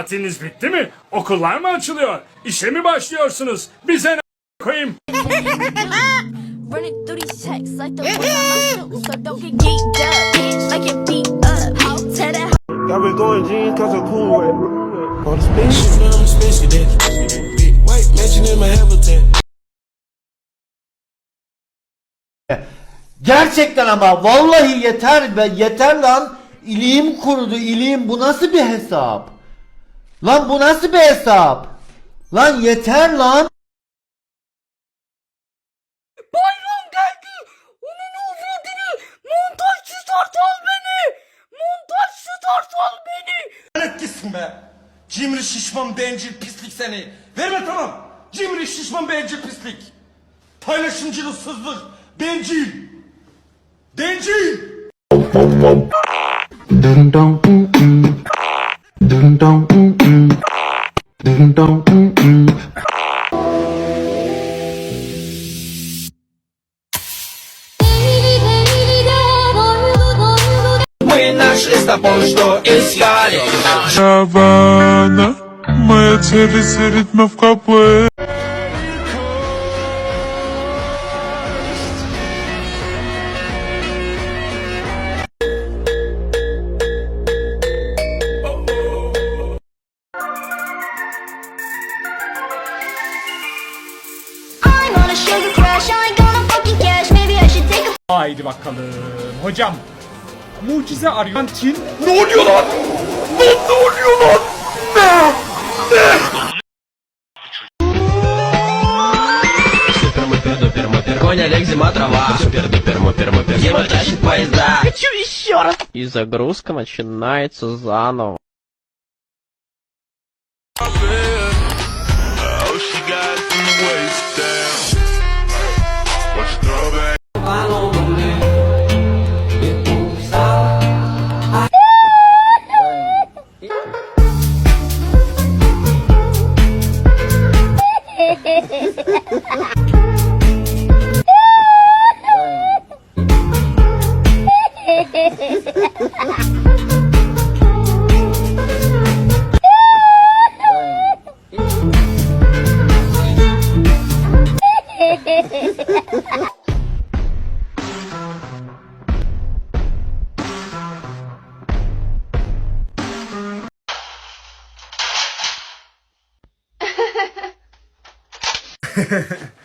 Tatiliniz bitti mi? Okullar mı açılıyor? İşe mi başlıyorsunuz? Bize ne koyayım? Running through these checks like the one on my shoes, so don't get geeked up, bitch. Like it beat up. Tell that Got me going jeans cause I'm cool with it. On the space. Film space cadet. Big white mansion in my habitat. Gerçekten ama vallahi yeter be yeter lan. İliğim kurudu iliğim bu nasıl bir hesap? Lan bu nasıl bir hesap? Lan yeter lan. Bayram geldi. Onun avradını. Montaj start al beni. Montaj start al beni. Lanet gitsin be. Cimri şişman bencil pislik seni. Verme tamam. Cimri şişman bencil pislik. Paylaşımcılıksızlık. Bencil. Bencil. Dun dun Мы нашли с тобой, что искали. Шавана, мы цели серед мы в капы Haydi bakalım. Hocam mucize arıyor. Çin. Ne oluyor lan? Ne, ne oluyor lan? Ne? Ne? Хочу еще раз. И загрузка начинается заново. Oh, she got the waist. Ha ha ha.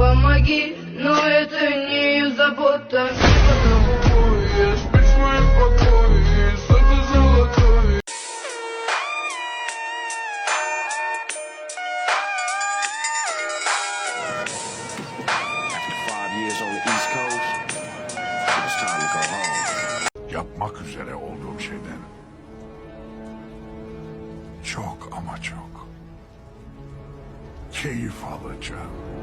Помоги, но это не забота. Yapmak üzere olduğum şeyden çok ama çok keyif alacağım.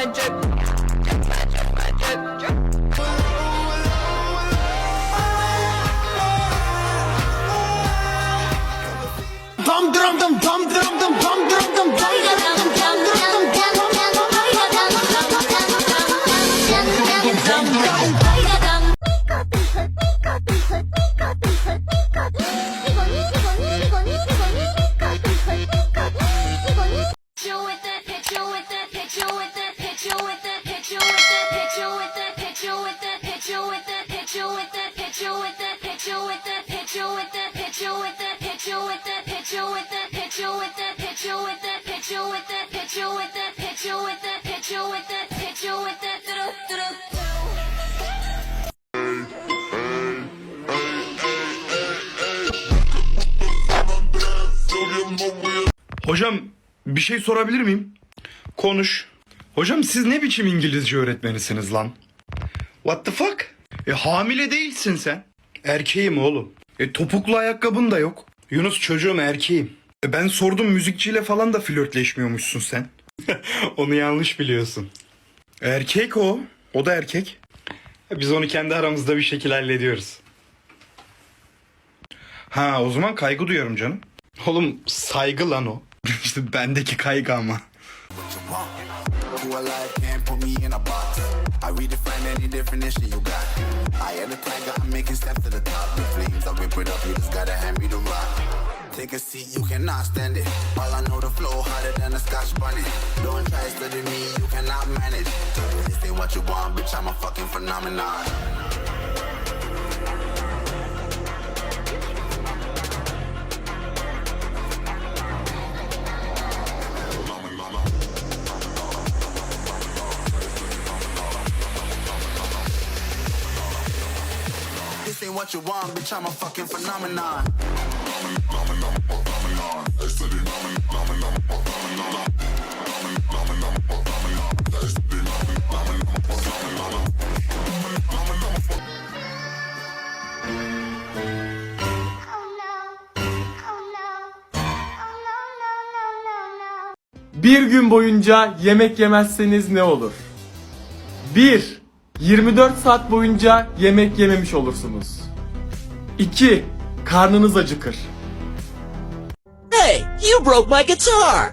Back on my drip. My drip, drip. Dum dum dum dum dum dum dum dum dum dum Picture with that picture with that picture with that Hocam bir şey sorabilir miyim? Konuş. Hocam siz ne biçim İngilizce öğretmenisiniz lan? What the fuck? E hamile değilsin sen. Erkeğim oğlum. E topuklu ayakkabın da yok. Yunus çocuğum erkeğim. E ben sordum müzikçiyle falan da flörtleşmiyormuşsun sen. onu yanlış biliyorsun. Erkek o. O da erkek. E Biz onu kendi aramızda bir şekilde hallediyoruz. Ha o zaman kaygı duyuyorum canım. Oğlum saygı lan o. işte bendeki kaygı ama. Take a seat, you cannot stand it. All I know, the flow harder than a scotch bunny. Don't try study me, you cannot manage. This ain't what you want, bitch, I'm a fucking phenomenon. What you want, bitch, I'm a fucking phenomenon. Bir gün boyunca yemek yemezseniz ne olur? 1. 24 saat boyunca yemek yememiş olursunuz. 2. Karnınız acıkır. Hey, you broke my guitar!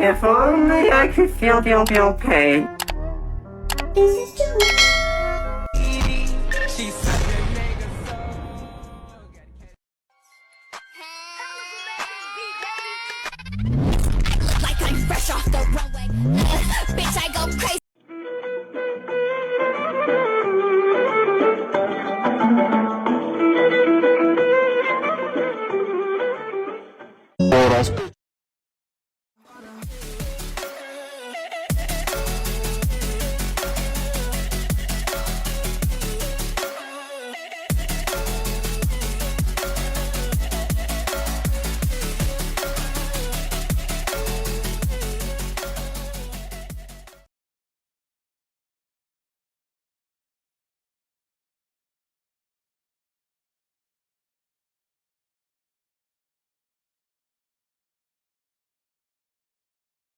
If only I could feel, feel pain. This is